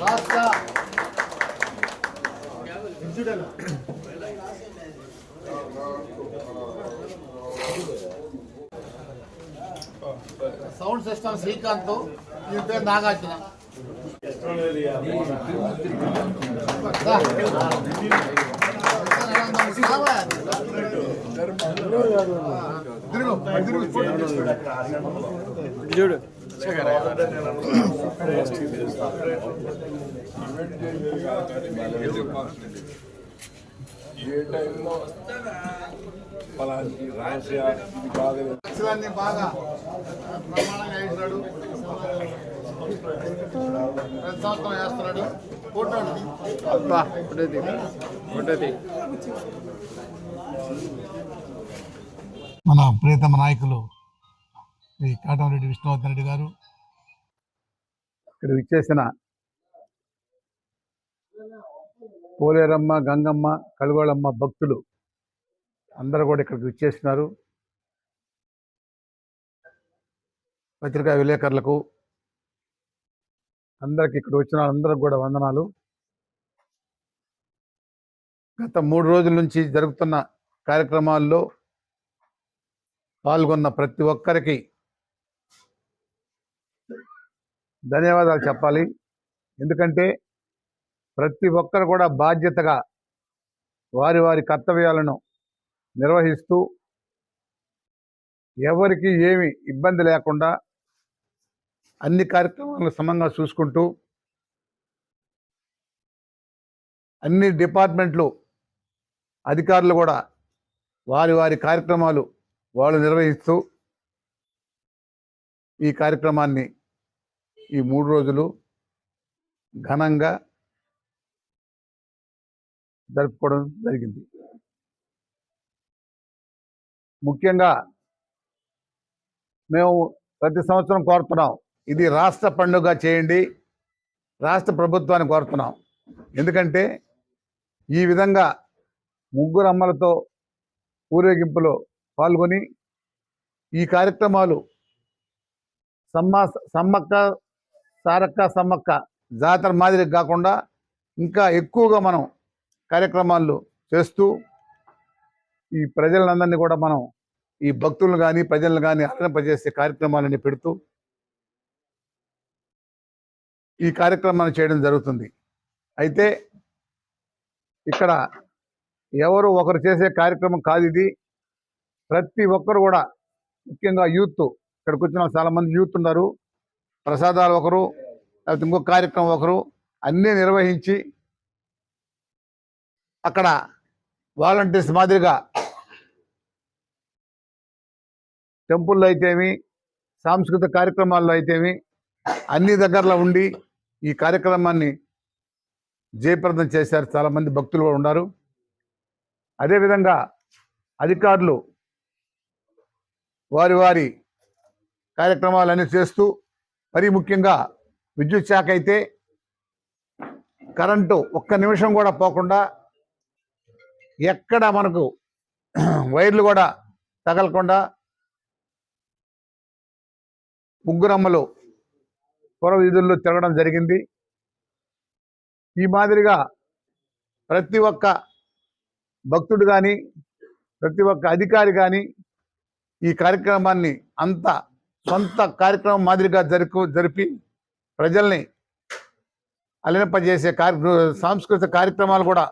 రాష్ట్ర sound system Srikanth ఈ పేరు నాగార్జున. ఏ టైంలో పలాంటి రాసియా బాగా ప్రమాణంగా వేసినాడు ప్రతి సంవత్సరం వేస్తున్నాడు ఫోటో మన ప్రియతమ నాయకులు శ్రీ కాటమరెడ్డి విష్ణువర్ధన్ రెడ్డి గారు. ఇక్కడ విచ్చేసిన పోలేరమ్మ గంగమ్మ కలుగోళమ్మ భక్తులు అందరూ కూడా ఇక్కడికి విచ్చేస్తున్నారు. పత్రికా విలేకరులకు అందరికి ఇక్కడ వచ్చిన అందరికి కూడా వందనాలు. గత మూడు రోజుల నుంచి జరుగుతున్న కార్యక్రమాల్లో పాల్గొన్న ప్రతి ఒక్కరికి ధన్యవాదాలు చెప్పాలి. ఎందుకంటే ప్రతి ఒక్కరు కూడా బాధ్యతగా వారి వారి కర్తవ్యాలను నిర్వహిస్తూ ఎవరికి ఏమి ఇబ్బంది లేకుండా అన్ని కార్యక్రమాలను సమంగా చూసుకుంటూ అన్ని డిపార్ట్మెంట్లు అధికారులు కూడా వారి వారి కార్యక్రమాలు వాళ్ళు నిర్వహిస్తూ ఈ కార్యక్రమాన్ని ఈ మూడు రోజులు ఘనంగా జరుపుకోవడం జరిగింది. ముఖ్యంగా మేము ప్రతి సంవత్సరం కోరుతున్నాం ఇది రాష్ట్ర పండుగ చేయండి. రాష్ట్ర ప్రభుత్వాన్ని కోరుతున్నాం. ఎందుకంటే ఈ విధంగా ముగ్గురు అమ్మలతో ఊరేగింపులో పాల్గొని ఈ కార్యక్రమాలు సమ్మ సమ్మక్క సారక్క సమ్మక్క జాతర మాదిరి కాకుండా ఇంకా ఎక్కువగా మనం కార్యక్రమాలు చేస్తూ ఈ ప్రజలందరినీ కూడా మనం ఈ భక్తులను కానీ ప్రజలను కానీ అలరింపజేసే కార్యక్రమాలని పెడుతూ ఈ కార్యక్రమాన్ని చేయడం జరుగుతుంది. అయితే ఇక్కడ ఎవరు ఒకరు చేసే కార్యక్రమం కాదు ఇది. ప్రతి ఒక్కరు కూడా ముఖ్యంగా యూత్ ఇక్కడికి వచ్చిన చాలామంది యూత్ ఉన్నారు. ప్రసాదాలు ఒకరు లేకపోతే ఇంకో కార్యక్రమం ఒకరు అన్నీ నిర్వహించి అక్కడ వాలంటీర్స్ మాదిరిగా టెంపుల్లో అయితేమి సాంస్కృతిక కార్యక్రమాల్లో అయితేమి అన్ని దగ్గరలో ఉండి ఈ కార్యక్రమాన్ని జయప్రదం చేశారు. చాలామంది భక్తులు కూడా ఉన్నారు. అదేవిధంగా అధికారులు వారి వారి కార్యక్రమాలన్నీ చేస్తూ మరీ ముఖ్యంగా విద్యుత్ శాఖ అయితే కరెంటు ఒక్క నిమిషం కూడా పోకుండా ఎక్కడ మనకు వైర్లు కూడా తగలకుండా ముగ్గురమ్మలు పుర వీధుల్లో తిరగడం జరిగింది. ఈ మాదిరిగా ప్రతి ఒక్క భక్తుడు కానీ ప్రతి ఒక్క అధికారి కానీ ఈ కార్యక్రమాన్ని అంత సొంత కార్యక్రమం మాదిరిగా జరుపు జరిపి ప్రజల్ని అలరింపజేసే కార్య సాంస్కృతిక కార్యక్రమాలు కూడా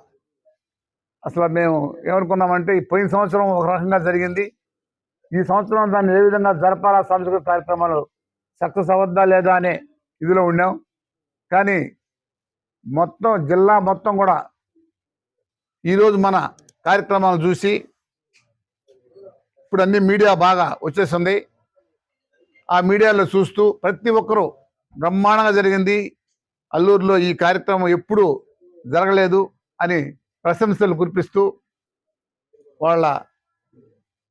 అసలు మేము ఏమనుకున్నామంటే ఈ పోయిన సంవత్సరం ఒక రకంగా జరిగింది. ఈ సంవత్సరం దాన్ని ఏ విధంగా జరపాలా సాంస్కృతిక కార్యక్రమాలు సక్సెస్ అవద్దా లేదా అనే ఇదిలో ఉన్నాం. కానీ మొత్తం జిల్లా మొత్తం కూడా ఈరోజు మన కార్యక్రమాలు చూసి ఇప్పుడు అన్ని మీడియా బాగా వచ్చేసింది. ఆ మీడియాలో చూస్తూ ప్రతి ఒక్కరూ బ్రహ్మాండంగా జరిగింది. అల్లూరులో ఈ కార్యక్రమం ఎప్పుడు జరగలేదు అని ప్రశంసలు కురిపిస్తూ వాళ్ళ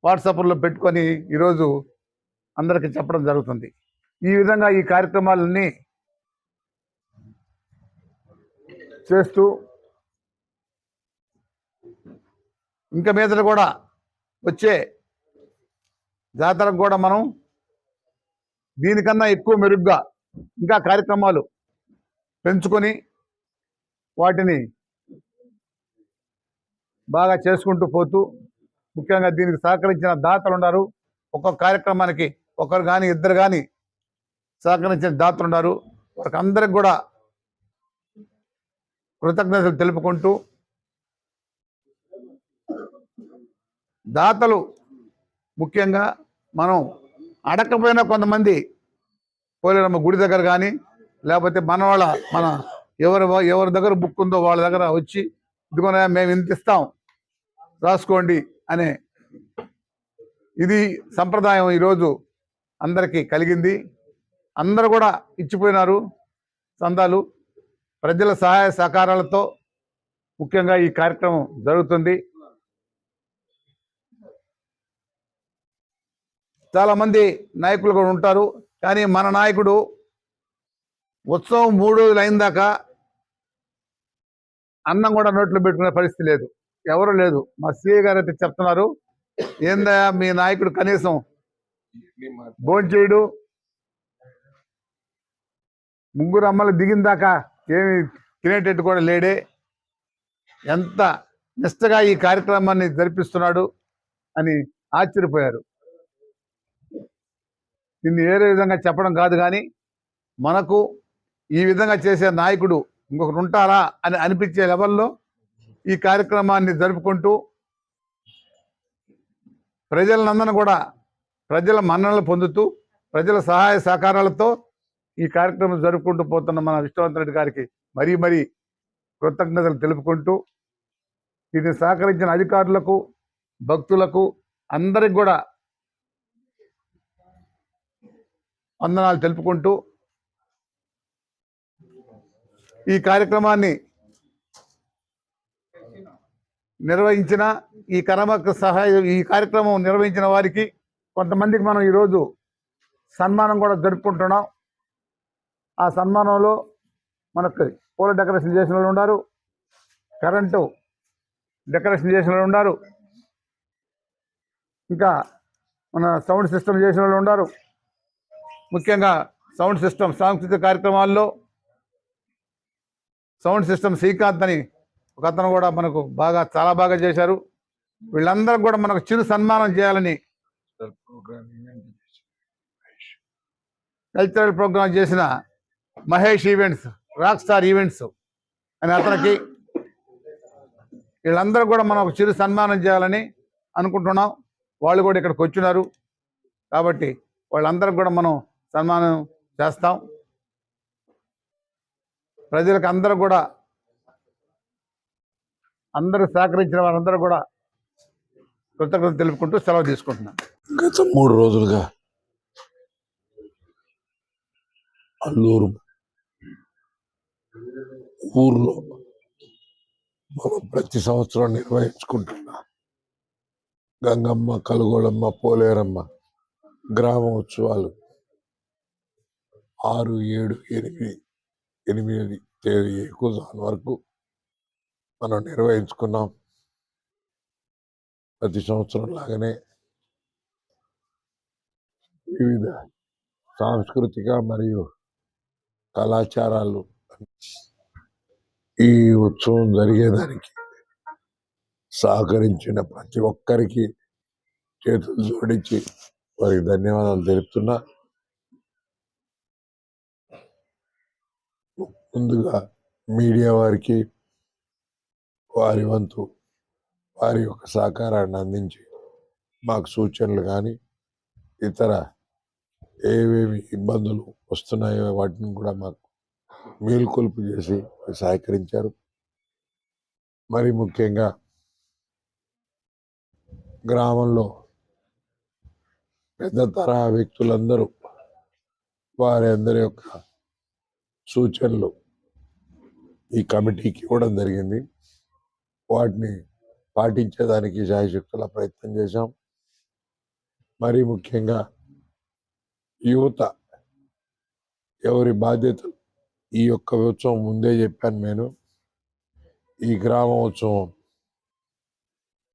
వాట్సాప్లో పెట్టుకొని ఈరోజు అందరికీ చెప్పడం జరుగుతుంది. ఈ విధంగా ఈ కార్యక్రమాలన్నీ చేస్తూ ఇంకా మీదట కూడా వచ్చే జాతరకు కూడా మనం దీనికన్నా ఎక్కువ మెరుగ్గా ఇంకా కార్యక్రమాలు పెంచుకొని వాటిని బాగా చేసుకుంటూ పోతూ ముఖ్యంగా దీనికి సహకరించిన దాతలు ఉన్నారు. ఒక్కొక్క కార్యక్రమానికి ఒకరు కానీ ఇద్దరు కానీ సహకరించిన దాతలు ఉన్నారు. వారికి అందరికి కూడా కృతజ్ఞతలు తెలుపుకుంటూ దాతలు ముఖ్యంగా మనం అడగకపోయినా కొంతమంది పోలేరమ్మ గుడి దగ్గర కానీ లేకపోతే మన వాళ్ళ మన ఎవరి ఎవరి దగ్గర బుక్ ఉందో వాళ్ళ దగ్గర వచ్చి ఇదిగోనా మేము ఇంత ఇస్తాం రాసుకోండి అనే ఇది సంప్రదాయం ఈరోజు అందరికీ కలిగింది. అందరూ కూడా ఇచ్చిపోయినారు చందాలు. ప్రజల సహాయ సహకారాలతో ముఖ్యంగా ఈ కార్యక్రమం జరుగుతుంది. చాలా మంది నాయకులు కూడా ఉంటారు. కానీ మన నాయకుడు ఉత్సవం మూడు రోజులు అయిన దాకా అన్నం కూడా నోట్లో పెట్టుకునే పరిస్థితి లేదు. ఎవరు లేదు. మా సీఏ గారు అయితే చెప్తున్నారు. ఏందా మీ నాయకుడు కనీసం భోంచేయుడు ముగ్గురు అమ్మలు దిగిన దాకా ఏమి తినేటట్టు కూడా లేడే. ఎంత నిష్టగా ఈ కార్యక్రమాన్ని జరిపిస్తున్నాడు అని ఆశ్చర్యపోయారు. దీన్ని వేరే విధంగా చెప్పడం కాదు కానీ మనకు ఈ విధంగా చేసే నాయకుడు ఇంకొకరు ఉంటారా అని అనిపించే లెవెల్లో ఈ కార్యక్రమాన్ని జరుపుకుంటూ ప్రజలందరినీ కూడా ప్రజల మన్ననలు పొందుతూ ప్రజల సహాయ సహకారాలతో ఈ కార్యక్రమం జరుపుకుంటూ పోతున్న మన విష్ణువంత రెడ్డి గారికి మరీ మరీ కృతజ్ఞతలు తెలుపుకుంటూ దీన్ని సహకరించిన అధికారులకు భక్తులకు అందరికి కూడా వందనాలు తెలుపుకుంటూ ఈ కార్యక్రమాన్ని నిర్వహించిన ఈ కర్మకు సహాయ ఈ కార్యక్రమం నిర్వహించిన వారికి కొంతమందికి మనం ఈరోజు సన్మానం కూడా జరుపుకుంటున్నాం. ఆ సన్మానంలో మనకు పూల డెకరేషన్ చేసిన వాళ్ళు ఉన్నారు. కరెంటు డెకరేషన్ చేసిన వాళ్ళు ఉన్నారు. ఇంకా మన సౌండ్ సిస్టమ్ చేసిన వాళ్ళు ఉన్నారు. ముఖ్యంగా సౌండ్ సిస్టమ్ సాంస్కృతిక కార్యక్రమాల్లో సౌండ్ సిస్టమ్ శ్రీకాంత్ అని ఒక అతను కూడా మనకు బాగా చాలా బాగా చేశారు. వీళ్ళందరూ కూడా మనకు చిరు సన్మానం చేయాలని కల్చరల్ ప్రోగ్రామ్ చేసిన Mahesh events rock star events అని అతనికి వీళ్ళందరూ కూడా మనం ఒక చిరు సన్మానం చేయాలని అనుకుంటున్నాం. వాళ్ళు కూడా ఇక్కడికి వచ్చినారు. కాబట్టి వాళ్ళందరికి కూడా మనం సన్మానం చేస్తాం. ప్రజలకు అందరూ కూడా అందరూ సహకరించిన వారందరూ కూడా కృతజ్ఞతలు తెలుపుకుంటూ సెలవు తీసుకుంటున్నాం. గత మూడు రోజులుగా అల్లూరు ఊర్లో మనం ప్రతి సంవత్సరం నిర్వహించుకుంటున్నా. గంగమ్మ కలుగోళమ్మ పోలేరమ్మ గ్రామ ఉత్సవాలు ఆరు ఏడు ఎనిమిది ఎనిమిది తేదీ ఎక్కువ వరకు మనం నిర్వహించుకున్నాం. ప్రతి సంవత్సరం లాగానే వివిధ సాంస్కృతిక మరియు కళాచారాలు ఈ ఉత్సవం జరిగేదానికి సహకరించిన ప్రతి ఒక్కరికి చేతులు జోడించి వారికి ధన్యవాదాలు తెలుపుతున్నా. ముందుగా మీడియా వారికి వారి వంతు వారి యొక్క సహకారాన్ని అందించి మాకు సూచనలు కానీ ఇతర ఏవేవి ఇబ్బందులు వస్తున్నాయో వాటిని కూడా మాకు మేల్కొల్పు చేసి సహకరించారు. మరి ముఖ్యంగా గ్రామంలో పెద్ద తరహా వ్యక్తులందరూ వారి అందరి యొక్క సూచనలు ఈ కమిటీకి ఇవ్వడం జరిగింది. వాటిని పాటించేదానికి శాయశక్తుల ప్రయత్నం చేశాం. మరి ముఖ్యంగా యువత ఎవరి బాధ్యతలు ఈ యొక్క ఉత్సవం ముందే చెప్పాను నేను. ఈ గ్రామ ఉత్సవం